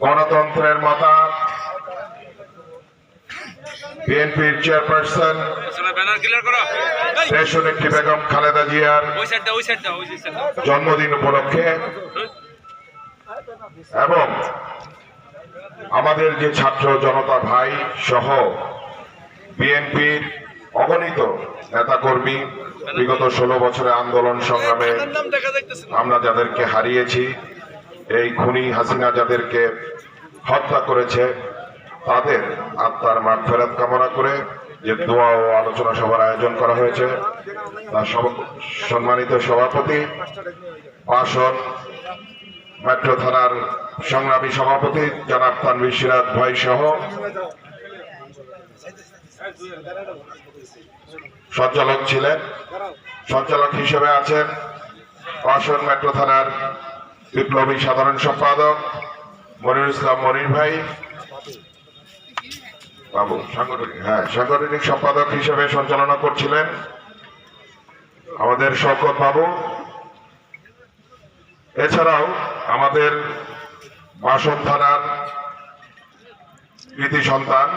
গণতন্ত্রের মাতা বিএনপির চেয়ারপারসন ক্লিয়ার বেগম খালেদা জিয়ার জন্মদিন উপলক্ষে এবং আমাদের যে ছাত্র জনতা ভাই সহ বিএনপির অগণিত নেতাকর্মী বিগত ষোলো বছরের আন্দোলন সংগ্রামে আমরা যাদেরকে হারিয়েছি এই খুনি হাসিনা যাদেরকে হত্যা করেছে, তাদের আত্মার মাঠ ফেরত কামনা করে যে দোয়া ও আলোচনা সভার আয়োজন করা হয়েছে। তার সম্মানিত সভাপতি বাসন মেট্রো থানার সংগ্রামী সভাপতি জনাব তানভীর সিরাজ ভাই সহ সঞ্চালক ছিলেন। সঞ্চালক হিসেবে আছেন বাসন মেট্রো থানার বিপ্লবী সাধারণ সম্পাদক মনিরুল ইসলাম, মনির ভাই। বাবু, সাংগঠনিক হ্যাঁ সাংগঠনিক সম্পাদক হিসেবে সঞ্চালনা করছিলেন আমাদের শওকত বাবু। এছাড়াও আমাদের বাসন থানার কৃতি সন্তান,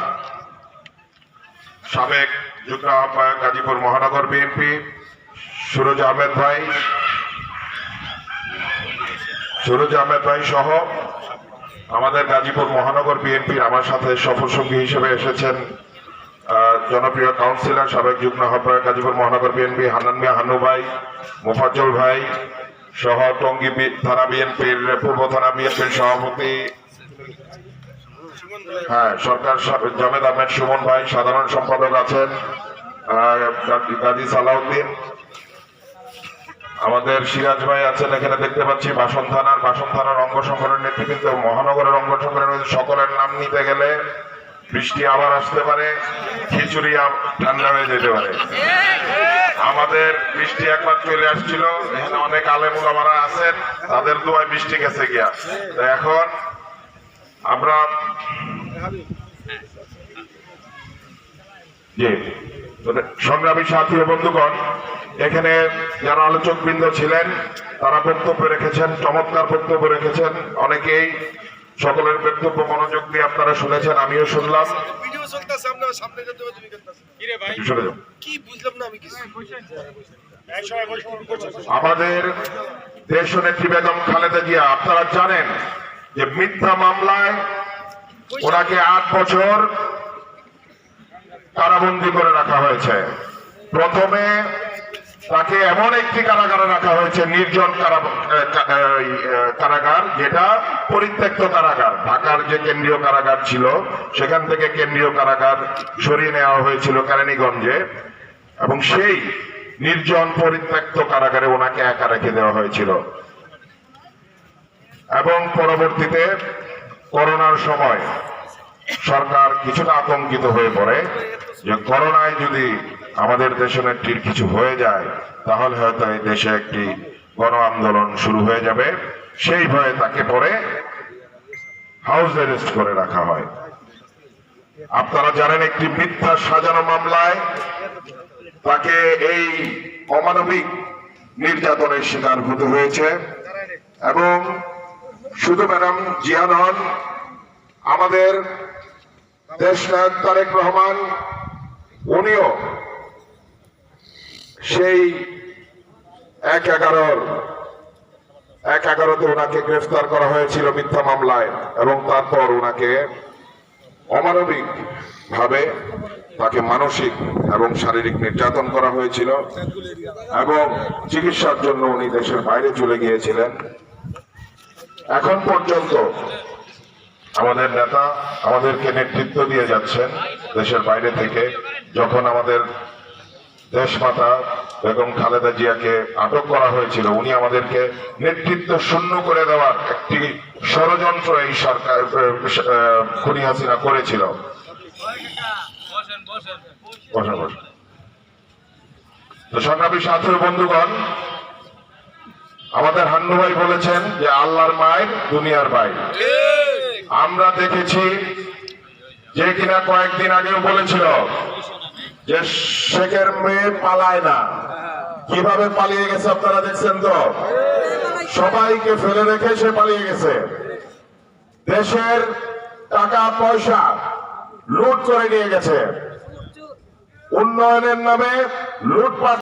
সাবেক যুগ্ম আহ্বায়ক গাজীপুর মহানগর বিএনপি, সুরজ আহমেদ ভাই, সুরজ আহমেদ ভাই সহ আমাদের গাজীপুর মহানগর বিএনপির আমার সাথে সফরসঙ্গী হিসেবে এসেছেন জনপ্রিয় কাউন্সিলর সাবেক যুগ্ম আহ্বায়ক গাজীপুর মহানগর বিএনপি হান্নান মিয়া হান্নু ভাই, মোফাজ্জল ভাই সহ টঙ্গী থানা বিএনপির পূর্ব থানা বিএনপির সভাপতি হ্যাঁ সরকার জামেদ আহমেদ সুমন ভাই, সাধারণ সম্পাদক আছেন গাজী সালাউদ্দিন আমাদের সিরাজ ভাই আছেন এখানে দেখতে পাচ্ছি বাসন থানার বাসন থানার অঙ্গ সংগঠনের নেতৃবৃন্দ, মহানগরের অঙ্গ সংগঠনের সকলের নাম নিতে গেলে বৃষ্টি আবার আসতে পারে, খিচুড়ি ঠান্ডা হয়ে যেতে পারে। আমাদের বৃষ্টি একবার চলে আসছিল, এখানে অনেক আলেমুল আমারা আছেন, তাদের দোয়ায় বৃষ্টি গেছে গিয়া। তো এখন আমরা জি। সংগ্রামী সাথী ও বন্ধুগণ এখানে যারা আলোচক বৃন্দ ছিলেন তারা বক্তব্য রেখেছেন চমৎকার বক্তব্য রেখেছেন অনেকেই সকলের বক্তব্য মনোযোগ দিয়ে আপনারা শুনেছেন আমিও শুনলাম। কিছু। আমাদের দেশ নেত্রী বেগম খালেদা জিয়া আপনারা জানেন যে মিথ্যা মামলায় ওনাকে আট বছর কারাবন্দি করে রাখা হয়েছে। প্রথমে তাকে এমন একটি কারাগারে রাখা হয়েছে, নির্জন কারাগার, যেটা পরিত্যক্ত কারাগার। ঢাকার যে কেন্দ্রীয় কারাগার ছিল, সেখান থেকে কেন্দ্রীয় কারাগার সরিয়ে নেওয়া হয়েছিল কেরানীগঞ্জে। এবং সেই নির্জন পরিত্যক্ত কারাগারে ওনাকে একা রেখে দেওয়া হয়েছিল। এবং পরবর্তীতে করোনার সময় সরকার কিছুটা আতঙ্কিত হয়ে পড়ে যে করোনায় যদি আমাদের দেশের নেত্রীর কিছু হয়ে যায়, তাহলে হয়তো এই দেশে একটি গণ আন্দোলন শুরু হয়ে যাবে। সেই ভয়ে তাকে পরে হাউস অ্যারেস্ট করে রাখা হয়। আপনারা জানেন একটি মিথ্যা সাজানো মামলায় তাকে এই অমানবিক নির্যাতনের শিকার হতে হয়েছে। এবং শুধু ম্যাডাম জিয়া আমাদের দেশ নায়ক তারেক রহমান, উনিও সেই এক এগারোর, এক এগারোতে ওনাকে গ্রেফতার করা হয়েছিল মিথ্যা মামলায় এবং তারপর ওনাকে অমানবিক ভাবে তাকে মানসিক এবং শারীরিক নির্যাতন করা হয়েছিল এবং চিকিৎসার জন্য উনি দেশের বাইরে চলে গিয়েছিলেন। এখন পর্যন্ত আমাদের নেতা আমাদেরকে নেতৃত্ব দিয়ে যাচ্ছেন দেশের বাইরে থেকে। যখন আমাদের দেশমাতা বেগম খালেদা জিয়াকে আটক করা হয়েছিল, উনি আমাদেরকে নেতৃত্ব শূন্য করে দেওয়ার একটি ষড়যন্ত্র এই সরকার খুনি হাসিনা করেছিল। সংগ্রামী সাথী বন্ধুগণ, আমাদের হান্নু ভাই বলেছেন যে আল্লাহর মায়ের দুনিয়ার ভাই আমরা দেখেছি যে কিনা কয়েকদিন আগেও বলেছিল যে শেখের মেয়ে পালায় না। কীভাবে পালিয়ে গেছে আপনারা দেখছেন তো? সবাইকে ফেলে রেখে সে পালিয়ে গেছে। দেশের টাকা, পয়সা লুট করে নিয়ে গেছে। উন্নয়নের নামে লুটপাট